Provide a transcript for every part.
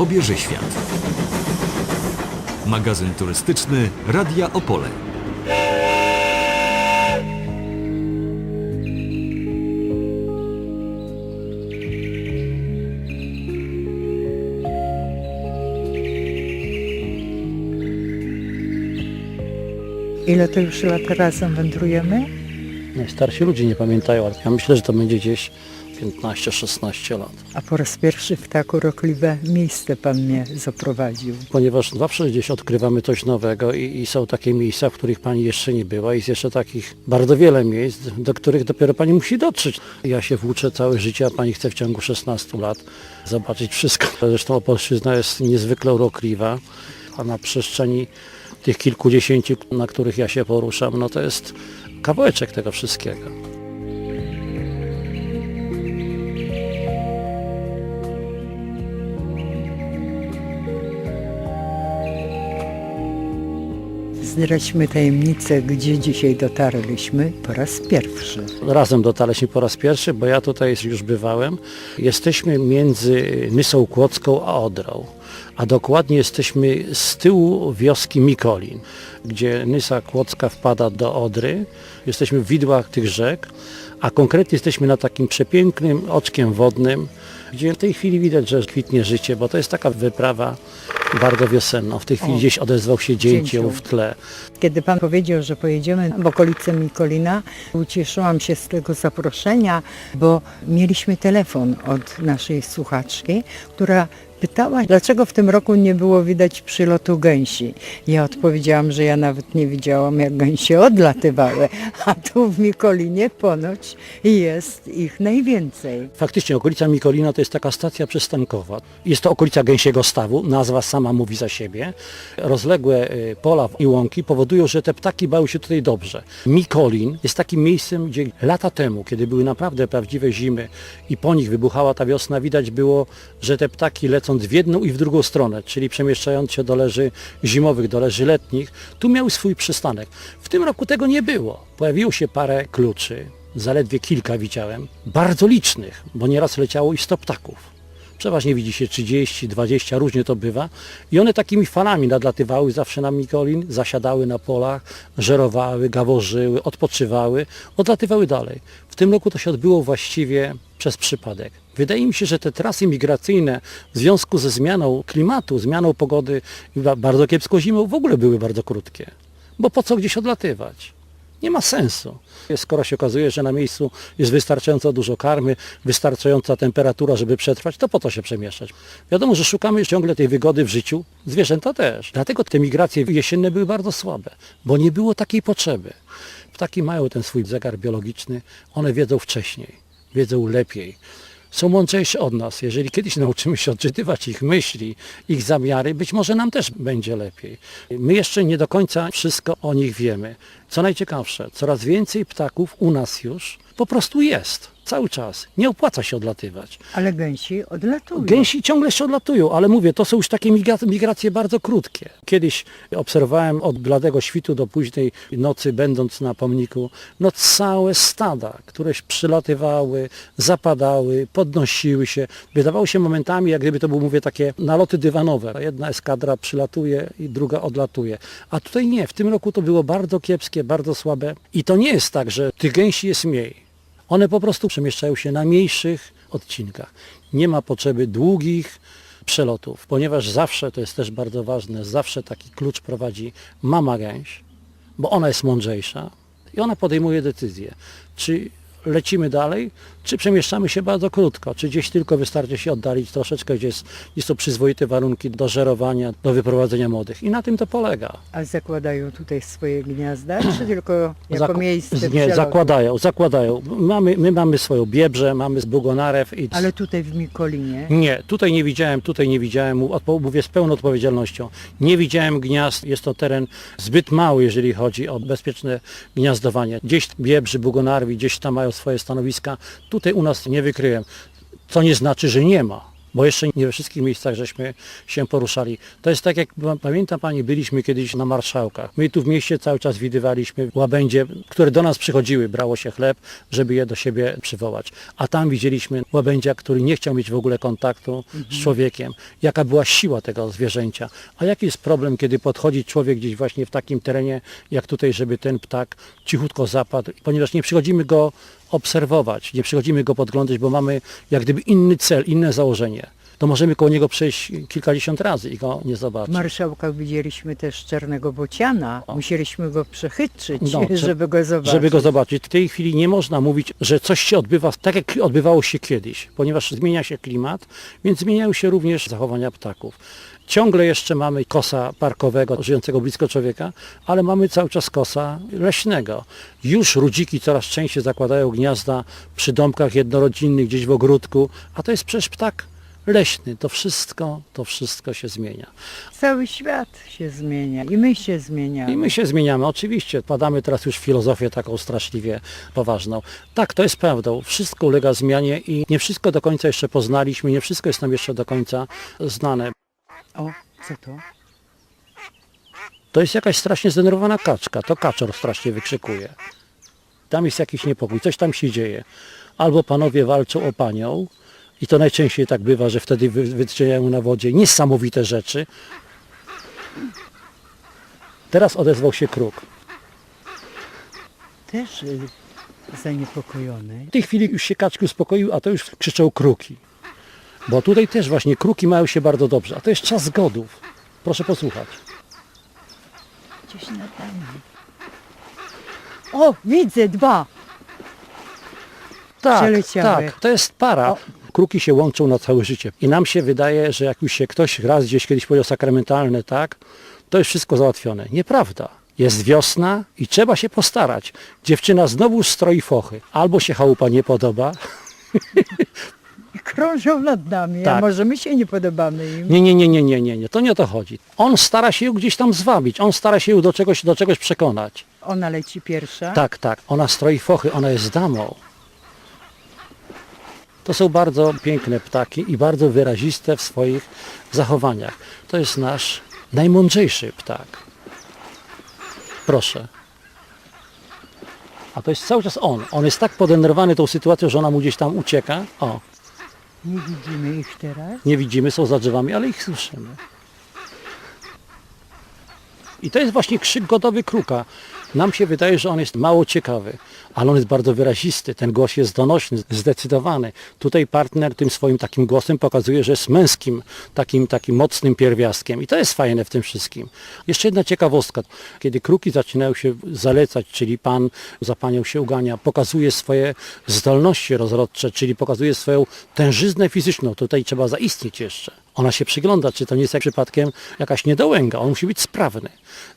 obierze świat. Magazyn turystyczny Radia Opole. Ile to już lat razem wędrujemy? Najstarsi ludzie nie pamiętają, ale ja myślę, że to będzie gdzieś 15-16 lat. A po raz pierwszy w tak urokliwe miejsce Pan mnie zaprowadził. Ponieważ zawsze gdzieś odkrywamy coś nowego i, i są takie miejsca, w których Pani jeszcze nie była. Jest jeszcze takich bardzo wiele miejsc, do których dopiero Pani musi dotrzeć. Ja się włóczę całe życie, a Pani chce w ciągu 16 lat zobaczyć wszystko. Zresztą Opolszczyzna jest niezwykle urokliwa, a na przestrzeni tych kilkudziesięciu, na których ja się poruszam, no to jest kawałeczek tego wszystkiego. Zdradźmy tajemnicę, gdzie dzisiaj dotarliśmy po raz pierwszy. Razem dotarliśmy po raz pierwszy, bo ja tutaj już bywałem. Jesteśmy między Nysą Kłodzką a Odrą, a dokładnie jesteśmy z tyłu wioski Mikolin, gdzie Nysa Kłodzka wpada do Odry. Jesteśmy w widłach tych rzek, a konkretnie jesteśmy na takim przepięknym oczkiem wodnym, gdzie w tej chwili widać, że kwitnie życie, bo to jest taka wyprawa bardzo wiosenna. W tej chwili O, gdzieś odezwał się dzięcioł dzięcioł. w tle. Kiedy Pan powiedział, że pojedziemy w okolice Mikolina, ucieszyłam się z tego zaproszenia, bo mieliśmy telefon od naszej słuchaczki, która pytała, dlaczego w tym roku nie było widać przylotu gęsi. Ja odpowiedziałam, że ja nawet nie widziałam, jak gęsie odlatywały, a tu w Mikolinie ponoć jest ich najwięcej. Faktycznie okolica Mikolina to jest taka stacja przystankowa. Jest to okolica Gęsiego Stawu, nazwa sama mówi za siebie. Rozległe y, pola i łąki powodują, że te ptaki bały się tutaj dobrze. Mikolin jest takim miejscem, gdzie lata temu, kiedy były naprawdę prawdziwe zimy i po nich wybuchała ta wiosna, widać było, że te ptaki lecąc w jedną i w drugą stronę, czyli przemieszczając się do leży zimowych, do leży letnich, tu miały swój przystanek. W tym roku tego nie było. Pojawiło się parę kluczy, zaledwie kilka widziałem, bardzo licznych, bo nieraz leciało i 100 ptaków. Przeważnie widzi się 30, 20, różnie to bywa. I one takimi falami nadlatywały zawsze na Mikolin, zasiadały na polach, żerowały, gaworzyły, odpoczywały, odlatywały dalej. W tym roku to się odbyło właściwie przez przypadek. Wydaje mi się, że te trasy migracyjne w związku ze zmianą klimatu, zmianą pogody, bardzo kiepską zimą w ogóle były bardzo krótkie. Bo po co gdzieś odlatywać? Nie ma sensu. Skoro się okazuje, że na miejscu jest wystarczająco dużo karmy, wystarczająca temperatura, żeby przetrwać, to po co się przemieszczać? Wiadomo, że szukamy ciągle tej wygody w życiu, zwierzęta też. Dlatego te migracje jesienne były bardzo słabe, bo nie było takiej potrzeby. Ptaki mają ten swój zegar biologiczny, one wiedzą wcześniej, wiedzą lepiej. Są mądrzejsze od nas. Jeżeli kiedyś nauczymy się odczytywać ich myśli, ich zamiary, być może nam też będzie lepiej. My jeszcze nie do końca wszystko o nich wiemy. Co najciekawsze, coraz więcej ptaków u nas już po prostu jest. Cały czas. Nie opłaca się odlatywać. Ale gęsi odlatują. Gęsi ciągle się odlatują, ale mówię, to są już takie migra- migracje bardzo krótkie. Kiedyś obserwowałem od bladego świtu do późnej nocy, będąc na pomniku, no całe stada, któreś przylatywały, zapadały, podnosiły się. Wydawało się momentami, jak gdyby to były, mówię, takie naloty dywanowe. Jedna eskadra przylatuje i druga odlatuje. A tutaj nie, w tym roku to było bardzo kiepskie, bardzo słabe. I to nie jest tak, że tych gęsi jest mniej. One po prostu przemieszczają się na mniejszych odcinkach. Nie ma potrzeby długich przelotów, ponieważ zawsze, to jest też bardzo ważne, zawsze taki klucz prowadzi mama gęś, bo ona jest mądrzejsza i ona podejmuje decyzję, czy lecimy dalej, czy przemieszczamy się bardzo krótko, czy gdzieś tylko wystarczy się oddalić troszeczkę, gdzie jest, gdzie są przyzwoite warunki do żerowania, do wyprowadzenia młodych. I na tym to polega. A zakładają tutaj swoje gniazda, czy tylko jako Zaku- miejsce Nie, przelotu? zakładają, zakładają. Mamy, my mamy swoją biebrze, mamy bugonarew i... Ale tutaj w Mikolinie Nie, tutaj nie widziałem, tutaj nie widziałem, mówię z pełną odpowiedzialnością. Nie widziałem gniazd, jest to teren zbyt mały, jeżeli chodzi o bezpieczne gniazdowanie. Gdzieś biebrzy, bugonarwi, gdzieś tam mają swoje stanowiska. Tutaj u nas nie wykryłem, co nie znaczy, że nie ma. bo jeszcze nie we wszystkich miejscach żeśmy się poruszali. To jest tak jak pa- pamiętam Pani, byliśmy kiedyś na Marszałkach. My tu w mieście cały czas widywaliśmy łabędzie, które do nas przychodziły, brało się chleb, żeby je do siebie przywołać. A tam widzieliśmy łabędzia, który nie chciał mieć w ogóle kontaktu z człowiekiem. Jaka była siła tego zwierzęcia. A jaki jest problem, kiedy podchodzi człowiek gdzieś właśnie w takim terenie, jak tutaj, żeby ten ptak cichutko zapadł, ponieważ nie przychodzimy go obserwować, nie przychodzimy go podglądać, bo mamy jak gdyby inny cel, inne założenie. To możemy koło niego przejść kilkadziesiąt razy i go nie W zobaczyć. marszałkach widzieliśmy też czarnego bociana. Musieliśmy go przechytrzyć, No, żeby go zobaczyć. Żeby go zobaczyć. W tej chwili nie można mówić, że coś się odbywa tak, jak odbywało się kiedyś, ponieważ zmienia się klimat, więc zmieniają się również zachowania ptaków. Ciągle jeszcze mamy kosa parkowego, żyjącego blisko człowieka, ale mamy cały czas kosa leśnego. Już rudziki coraz częściej zakładają gniazda przy domkach jednorodzinnych, gdzieś w ogródku, a to jest przecież ptak leśny. To wszystko, to wszystko się zmienia. Cały świat się zmienia i my się zmieniamy. I my się zmieniamy, oczywiście. Padamy teraz już w filozofię taką straszliwie poważną. Tak, to jest prawdą. Wszystko ulega zmianie i nie wszystko do końca jeszcze poznaliśmy, nie wszystko jest nam jeszcze do końca znane. O, co to? To jest jakaś strasznie zdenerwowana kaczka. To kaczor strasznie wykrzykuje. Tam jest jakiś niepokój, coś tam się dzieje. Albo panowie walczą o panią i to najczęściej tak bywa, że wtedy wy- wyczyniają na wodzie niesamowite rzeczy. Teraz odezwał się kruk. Też y, zaniepokojony. W tej chwili już się kaczki uspokoił, a to już krzyczą kruki. Bo tutaj też właśnie kruki mają się bardzo dobrze, a to jest czas zgodów. Proszę posłuchać. Gdzieś nad nami. O, widzę dwa. Tak, Przeleciały. tak, to jest para. O. Kruki się łączą na całe życie. I nam się wydaje, że jak już się ktoś raz gdzieś kiedyś powiedział sakramentalne, tak, to jest wszystko załatwione. Nieprawda. Jest wiosna i trzeba się postarać. Dziewczyna znowu stroi fochy. Albo się chałupa nie podoba, I krążą nad nami, a Tak. może my się nie podobamy im. Nie, nie, nie, nie, nie, nie, nie, to nie o to chodzi. On stara się ją gdzieś tam zwabić, on stara się ją do czegoś, do czegoś przekonać. Ona leci pierwsza. Tak, tak, ona stroi fochy, ona jest damą. To są bardzo piękne ptaki i bardzo wyraziste w swoich zachowaniach. To jest nasz najmądrzejszy ptak. Proszę. A to jest cały czas on. On jest tak podenerwowany tą sytuacją, że ona mu gdzieś tam ucieka. O, Nie widzimy ich teraz. nie widzimy, są za drzewami, ale ich słyszymy. I to jest właśnie krzyk godowy kruka. Nam się wydaje, że on jest mało ciekawy, ale on jest bardzo wyrazisty. Ten głos jest donośny, zdecydowany. Tutaj partner tym swoim takim głosem pokazuje, że jest męskim, takim, takim mocnym pierwiastkiem. I to jest fajne w tym wszystkim. Jeszcze jedna ciekawostka. Kiedy kruki zaczynają się zalecać, czyli pan za panią się ugania, pokazuje swoje zdolności rozrodcze, czyli pokazuje swoją tężyznę fizyczną. Tutaj trzeba zaistnieć jeszcze. Ona się przygląda, czy to nie jest jak przypadkiem jakaś niedołęga. On musi być sprawny.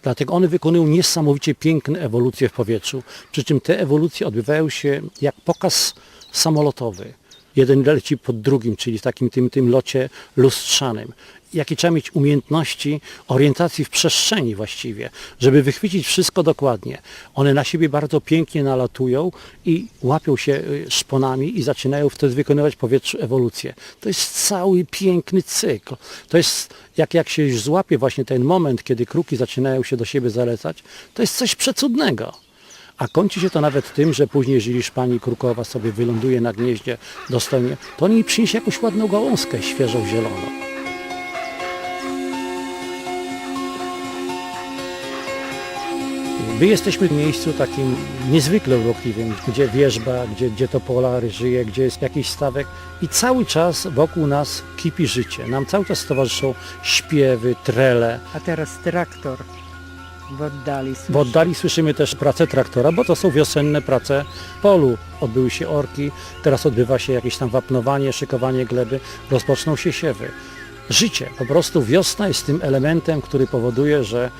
Dlatego one wykonują niesamowicie piękne ewolucje w powietrzu. Przy czym te ewolucje odbywają się jak pokaz samolotowy. Jeden leci pod drugim, czyli w takim tym, tym locie lustrzanym. Jakie trzeba mieć umiejętności orientacji w przestrzeni właściwie, żeby wychwycić wszystko dokładnie. One na siebie bardzo pięknie nalatują i łapią się y, szponami i zaczynają wtedy wykonywać w powietrzu ewolucję. To jest cały piękny cykl. To jest, jak, jak się już złapie właśnie ten moment, kiedy kruki zaczynają się do siebie zalecać, to jest coś przecudnego. A kończy się to nawet tym, że później, jeżeli pani krukowa sobie wyląduje na gnieździe dostojnie, to on jej przyniesie jakąś ładną gałązkę świeżą, zieloną. My jesteśmy w miejscu takim niezwykle urokliwym, gdzie wierzba, gdzie, gdzie topola żyje, gdzie jest jakiś stawek i cały czas wokół nas kipi życie. Nam cały czas towarzyszą śpiewy, trele. A teraz traktor w oddali. W oddali słyszymy też pracę traktora, bo to są wiosenne prace polu. Odbyły się orki, teraz odbywa się jakieś tam wapnowanie, szykowanie gleby, rozpoczną się siewy. Życie, po prostu wiosna jest tym elementem, który powoduje, że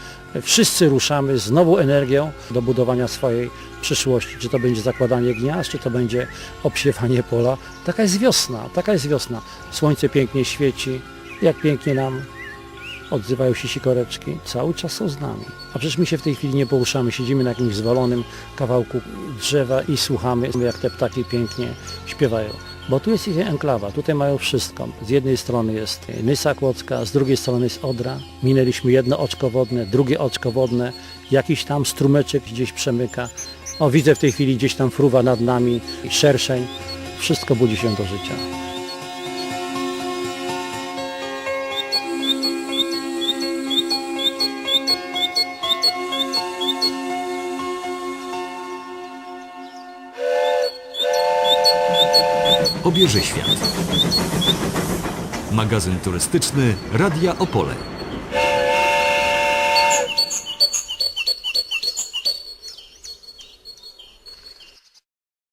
wszyscy ruszamy z nową energią do budowania swojej przyszłości. Czy to będzie zakładanie gniazd, czy to będzie obsiewanie pola. Taka jest wiosna, taka jest wiosna. Słońce pięknie świeci, jak pięknie nam odzywają się sikoreczki, cały czas są z nami. A przecież my się w tej chwili nie poruszamy, siedzimy na jakimś zwalonym kawałku drzewa i słuchamy, jak te ptaki pięknie śpiewają. Bo tu jest ich enklawa, tutaj mają wszystko. Z jednej strony jest Nysa Kłodzka, z drugiej strony jest Odra. Minęliśmy jedno oczko wodne, drugie oczko wodne, jakiś tam strumeczek gdzieś przemyka. O, widzę w tej chwili gdzieś tam fruwa nad nami, szerszeń. Wszystko budzi się do życia. Obieży świat. Magazyn turystyczny Radia Opole.